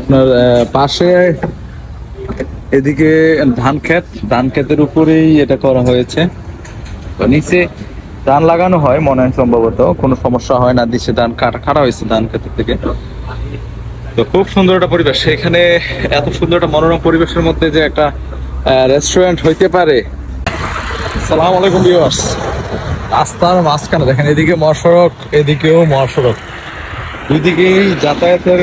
আপনার পাশে এদিকে ধান ক্ষেত। ধান ক্ষেতের উপরেই এটা করা হয়েছে। নিচে ধান লাগানো হয় মনে হয় সম্ভবত। কোনো সমস্যা হয় না দিছে ধান কাটা কাটা হয়েছে ধান ক্ষেতের থেকে। তো খুব সুন্দর একটা পরিবেশ। এখানে এত সুন্দর একটা মনোরম পরিবেশের মধ্যে যে একটা রেস্টুরেন্ট হইতে পারে। সালাম আলাইকুম ভিউয়ার্স রাস্তার মাঝখানে দেখেন, এদিকে মহাসড়ক, এদিকেও মহাসড়ক। দুই দিকেই যাতায়াতের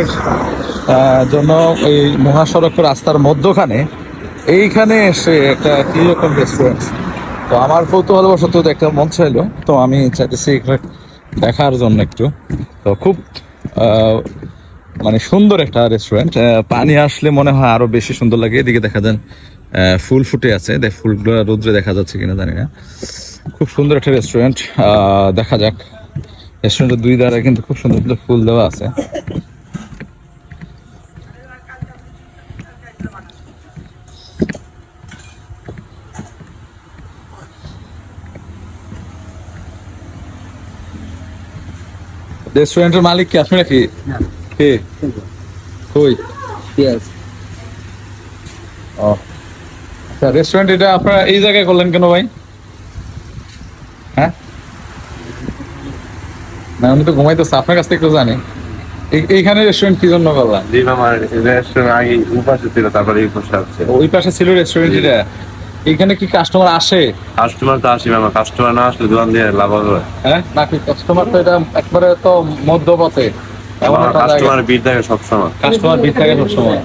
জন্য এই মহাসড়ক রাস্তার মধ্যখানে এইখানে এসে একটা কি রকম রেস্টুরেন্ট তো আমার কৌতূহলবশত একটা মন চাইলো, তো আমি চাইতেছি দেখার জন্য একটু। তো খুব মানে সুন্দর একটা রেস্টুরেন্ট পানি আসলে মনে হয় আরও বেশি সুন্দর লাগে। এদিকে দেখা যান ফুল ফুটে আছে। ফুলগুলো রোদ্রে দেখা যাচ্ছে কিনা জানি না। খুব সুন্দর একটা রেস্টুরেন্ট দেখা যাক। রেস্টুরেন্টের দুই ধারে কিন্তু খুব সুন্দর ফুল দেওয়া আছে। রেস্টুরেন্টের মালিক কি? আপনি নাকি? কে? কই? ও। আচ্ছা রেস্টুরেন্ট এটা আপনারা এই জায়গায় করলেন কেন ভাই? হ্যাঁ? না আমি তো ঘুমাইতেছি আপনার কাছ থেকে একটু জানি। এই- এইখানে রেস্টুরেন্ট কি জন্য করলাম জি মামা রেস্টুরেন্ট আগে উপাসে ছিল তারপরে এই পাশে আছে। ওই পাশে ছিল রেস্টুরেন্ট এটা? এইখানে কি কাস্টমার আসে? কাস্টমার তো আসি মামা কাস্টমার না আসলে দোকান দিয়ে লাভ হবে। হ্যাঁ? নাকি কাস্টমার তো এটা একবারে তো মধ্যপথে? কাস্টমার ভিড় থাকে সবসময়। কাস্টমার ভিড় থাকে সবসময়।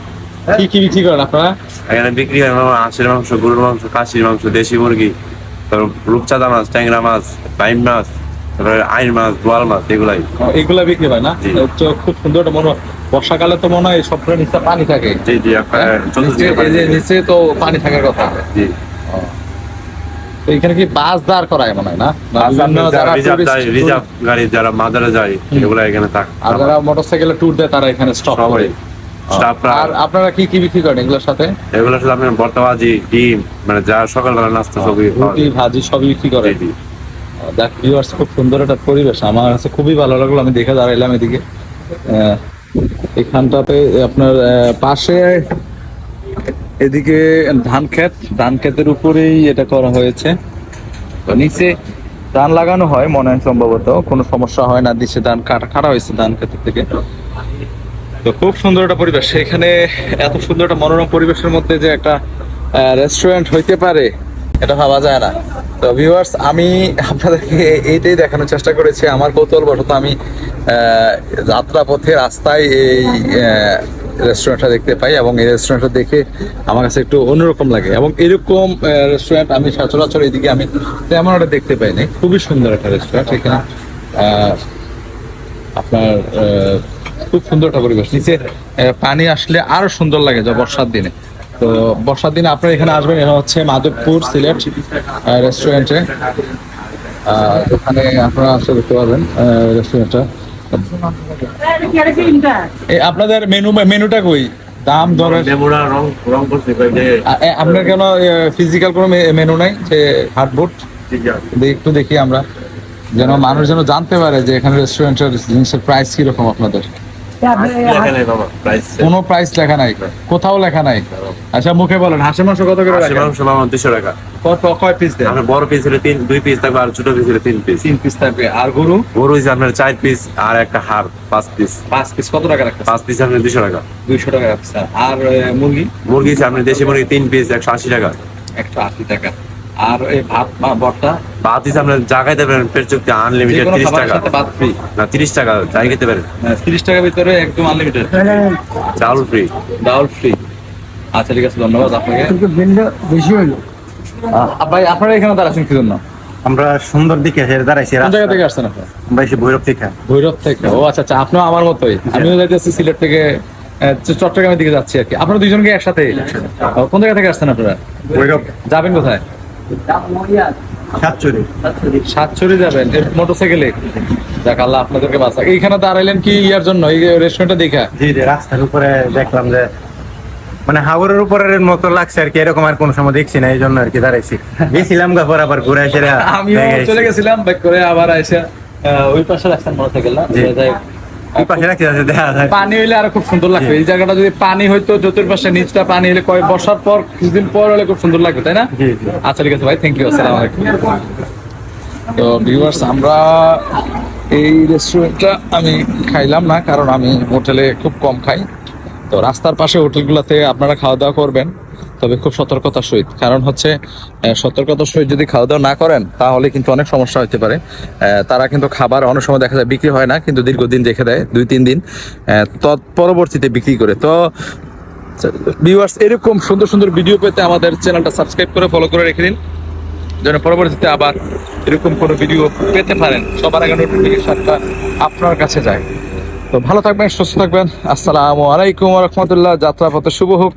কি কি বিক্রি করেন আপনারা? এখানে বিক্রি হয় মামা হাঁসের মাংস গরুর মাংস খাসির মাংস দেশি মুরগি তারপর রূপচাঁদা মাছ ট্যাংরা মাছ বাইম মাছ তারপরে আইন মাছ বোয়াল মাছ এগুলাই। এগুলা বিক্রি হয় না? খুব সুন্দর একটা মনে বর্ষাকালে তো মনে হয় সবগুলো নিচে পানি থাকে। জি জি হ্যাঁ? নিচে- তো পানি থাকার কথা। জি। এখানে কি বাস দাঁড় করায় মনে হয় না? রিজার্ভ গাড়ি যারা মাদারে যায় এগুলা এখানে থাক। আর যারা মোটরসাইকেলে ট্যুর দেয় তারা এখানে স্টপ করে। আর আপনারা কি কি বিক্রি করেন এগুলোর সাথে? এগুলো শুধু আপনার বর্তাবাজি ডিম মানে যা সকালবেলা নাস্তা সবই রুটি ভাজি সবই বিক্রি করেন। দেখ ভিউয়ার্স খুব সুন্দর একটা পরিবেশ। আমার কাছে খুবই ভালো লাগল আমি দেখে দাঁড়াইলাম এদিকে। এখানটাতে আপনার পাশে এদিকে ধান ক্ষেত ধান ক্ষেতের উপরেই এটা করা হয়েছে। তো নিচে ধান লাগানো হয় মনে হয় সম্ভবত কোনো সমস্যা হয় না দিছে ধান কাটা কাটা হয়েছে ধান ক্ষেতের থেকে। তো খুব সুন্দর একটা পরিবেশ। এখানে এত সুন্দর একটা মনোরম পরিবেশের মধ্যে যে একটা রেস্টুরেন্ট হইতে পারে এটা ভাবা যায় না। তো ভিউয়ার্স আমি আপনাদেরকে এইটাই দেখানোর চেষ্টা করেছি। আমার কৌতূহল বশত আমি আহ, যাত্রা পথে রাস্তায় এই রেস্টুরেন্টটা দেখতে পাই এবং এই রেস্টুরেন্টটা দেখে আমার কাছে একটু অন্যরকম লাগে এবং এরকম রেস্টুরেন্ট আমি সচরাচর এদিকে আমি তেমন একটা দেখতে পাইনি খুবই সুন্দর একটা রেস্টুরেন্ট এখানে আপনার খুব সুন্দর একটা পরিবেশ। নিচে পানি আসলে আরও সুন্দর লাগে যা বর্ষার দিনে। তো বর্ষার দিনে আপনারা এখানে আসবেন, এটা হচ্ছে মাধবপুর সিলেট রেস্টুরেন্টে ওখানে আপনারা আসলে দেখতে পারবেন রেস্টুরেন্টটা আপনাদের মেনু মেনুটা কই? দাম দর? আপনার কেন ফিজিক্যাল কোনো মেনু নাই? যে হার্ডবোর্ড একটু দেখি আমরা। যেন মানুষ যেন জানতে পারে যে এখানে রেস্টুরেন্টের জিনিসের প্রাইস কীরকম আপনাদের। কোনো প্রাইস লেখা নাই কোথাও লেখা নাই। আচ্ছা মুখে বলেন হাঁসের মাংস কত করে আশি মাংস মামা দুশো টাকা। কত কয় পিস দেন? আপনার বড় পিস হলে তিন দুই পিস থাকবে আর ছোট পিস হলে তিন পিস তিন পিস থাকবে। আর গরু? গরু হচ্ছে আপনার চার পিস আর একটা হাড় পাঁচ পিস পাঁচ পিস কত টাকা রাখতেছে পাঁচ পিস আপনার দুশো টাকা। দুইশো টাকা আর মুরগি? মুরগি হচ্ছে আপনার দেশি মুরগি তিন পিস একশো আশি টাকা। একশো আশি টাকা। আর এই ভাত বা ভর্তা? ভাত হিসেবে আপনার যা খাইতে পারেন পেট চুক্তি আনলিমিটেড তিরিশ টাকা। ভাত ফ্রি না তিরিশ টাকা যাই খেতে পারেন। তিরিশ টাকার ভিতরে একদম আনলিমিটেড ফ্রি ডাউল ফ্রি আচ্ছা ঠিক আছে ধন্যবাদ আপনাকে। বেশি হইল। ভাই আপনারা এখানে দাঁড়াচ্ছেন কি জন্য আমরা সুন্দর দিকে এসে দাঁড়াইছি কোন জায়গা থেকে আসছেন আপনারা আমরা এসে ভৈরব থেকে। ভৈরব থেকে। ও আচ্ছা আচ্ছা আপনিও আমার মতোই। আমিও যাইতেছি সিলেট থেকে চট্টগ্রামের দিকে যাচ্ছি আর কি। আপনারা দুইজনকে একসাথে? কোন জায়গা থেকে আসছেন আপনারা? ভৈরব। যাবেন কোথায়? সাতচুরি যাবেন। মোটর যাক আল্লাহ আপনাদেরকে বাঁচা এইখানে দাঁড়াইলেন কি ইয়ার জন্য? এই রেস্টুরেন্টটা দেখা? জি জি রাস্তার উপরে দেখলাম যে মানে হাওরের উপরের মতো লাগছে আর কি। এরকম আর কোন সময় দেখছি না এই জন্য আর কি দাঁড়াইছি। গেছিলাম আবার ঘুরে এসে আমিও চলে গেছিলাম ব্যাক করে আবার এসে ওই পাশে রাখছেন মোটর সাইকেল না পানি হইলে আরও খুব সুন্দর লাগবে। এই জায়গাটা যদি পানি হইতো চতুর্পাশে নিচটা পানি হলে কয় বসার পর কিছুদিন পর হলে খুব সুন্দর লাগবে তাই না। আচ্ছা ঠিক আছে ভাই থ্যাংক ইউ আসসালামু আলাইকুম। তো ভিউয়ার্স আমরা এই রেস্টুরেন্টটা আমি খাইলাম না কারণ আমি হোটেলে খুব কম খাই। তো রাস্তার পাশে হোটেলগুলোতে আপনারা খাওয়া দাওয়া করবেন। তবে খুব সতর্কতার সহিত। কারণ হচ্ছে সতর্কতার সহিত যদি খাওয়া দাওয়া না করেন তাহলে কিন্তু অনেক সমস্যা হতে পারে। তারা কিন্তু খাবার অনেক সময় দেখা যায় বিক্রি হয় না কিন্তু দীর্ঘদিন রেখে দেয় দুই তিন দিন। আহ, তৎ পরবর্তীতে বিক্রি করে। তো ভিউয়ার্স এরকম সুন্দর সুন্দর ভিডিও পেতে আমাদের চ্যানেলটা সাবস্ক্রাইব করে ফলো করে রেখে দিন। যেন পরবর্তীতে আবার এরকম কোনো ভিডিও পেতে পারেন সবার আগে নোটিফিকেশনটা আপনার কাছে যায়। তো ভালো থাকবেন সুস্থ থাকবেন। আসসালামু আলাইকুম রহমতুল্লাহ। যাত্রা পথে শুভ হোক।